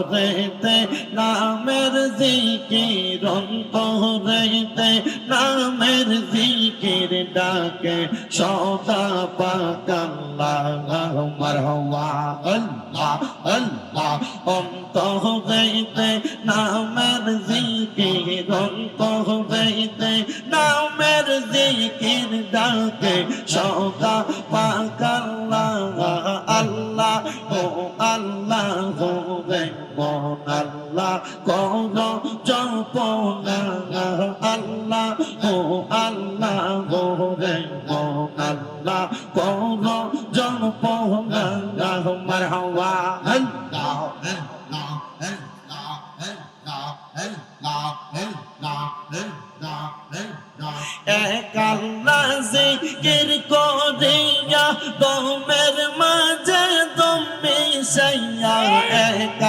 অন্তরেতে নামের জিকির অন্তরেতে নামের জিকির ডাকে সদা পাক আল্লাহ মারহাবা আল্লাহ আল্লাহ অন্তরেতে নামের জিকির অন্তরেতে নামের জিকির ডাকে সদা পাক রে মন আল্লাহ কোন জপনা আল্লাহ ও আল্লাহ রে মন আল্লাহ কোন জপনা মারহাবা আল্লাহ আল্লাহ আল্লাহ আল্লাহ আল্লাহ আল্লাহ এক আল্লাহ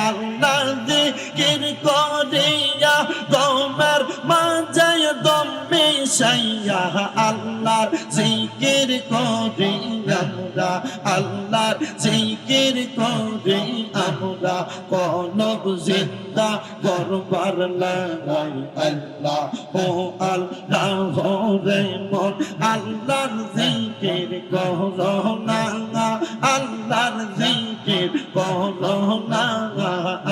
আল্লাহ জিকির করিয়া দমের মাঝে দম মিশাইয়া আল্লাহর জিকির করি আমরা, আল্লাহর জিকির করি আমরা। কনব জিন্দা করবার লাগাই আল্লাহ, ও আল্লাহ রে মন। আল্লাহর জিকির করো না না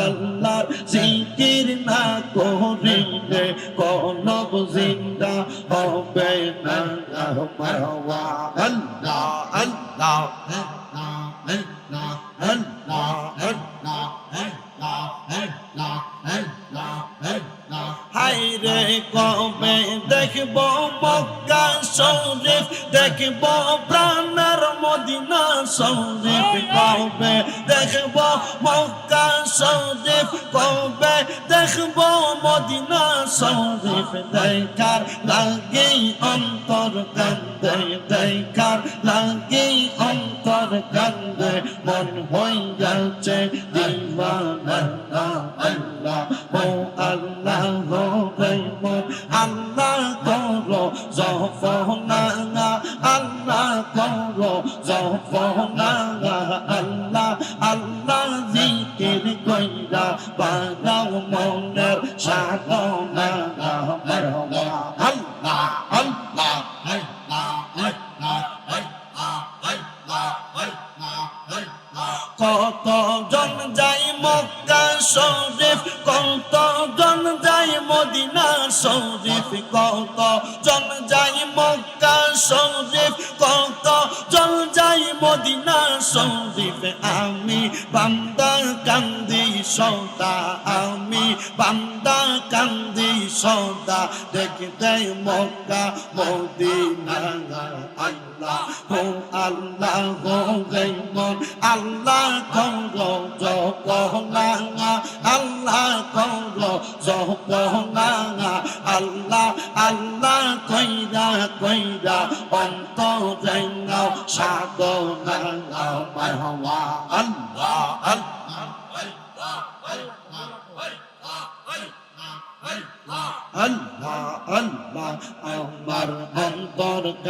আল্লাহর জিকির না করিলে কনব জিন্দা হবে না মারওয়া আল্লাহ আল্লাহ আল্লাহ আল্লাহ আল্লাহ আল্লাহ আল্লাহ আল্লাহ আল্লাহ আল্লাহ হাইরে কবে দেখব মক্কা শরীফ, দেখব প্রাণের মদিনা শরীফ কবে দেখব মক্কা শরীফ কবে দেখব মদিনা শরীফ দেখার লাগে অন্তর কান্দে দেখার লাগে অন্তর কান্দে মন হয়ে যাচ্ছে দিওয়ানা আল্লাহ ও আল্লাহ গো মন আল্লাহ করো জফনা মৌলানা আল্লাহ আল্লাহ জিকির কইরা বানাও মনের সাধনা মরহমা আল্লাহ আল্লাহ কত জন যাই মক্কা সব মদিনা শরীফ কত? জন যাই মক্কা শরীফ কত? জন যাই মদিনা শরীফ, আমি বান্দা কান্দি সদা, আমি বান্দা কান্দি সদা, দেখতে মক্কা মদিনা আল্লাহ ও আল্লাহ গো মন আল্লাহ করো জপনা আল্লাহ করো জপনা আল্লাহ আল্লাহ কইরা কইরা অন্ত নাও সাধনা মহওয়া আল্লাহ।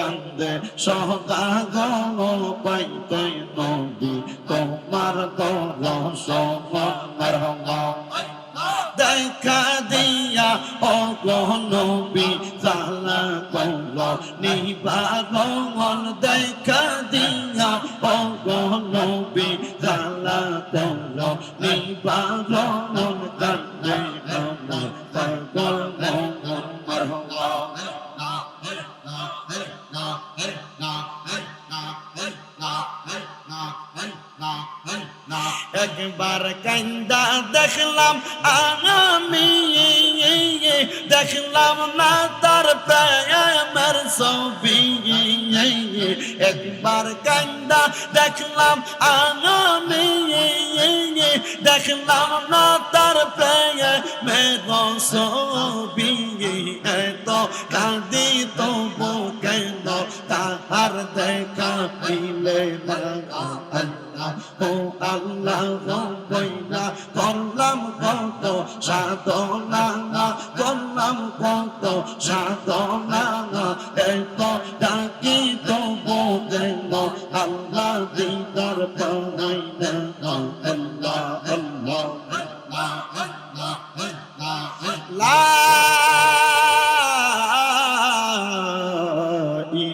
কান্দে সদা গণ পাইতে নদী তোমার দরস মারহাবা দেখা দিয়া অগনবী জালা কল নিবারণ দেখা দিয়া অগনবী জালা কল নিবারণ একবার কান্দা দেখলাম আমি দেখলাম না তার প্রেমের ছবি একবার কান্দা দেখলাম আমি দেখলাম না তার প্রেমের ছবি এত কাঁদি তবু কেন তাহার দেখা মিলে না ও আল্লাহ বইনা করলাম কত সাধনা করলাম কত সাধনা এত ডাকি তবু কেন আল্লাহ দিদার পাই আল্লাহ আল্লাহ আল্লাহ আল্লাহ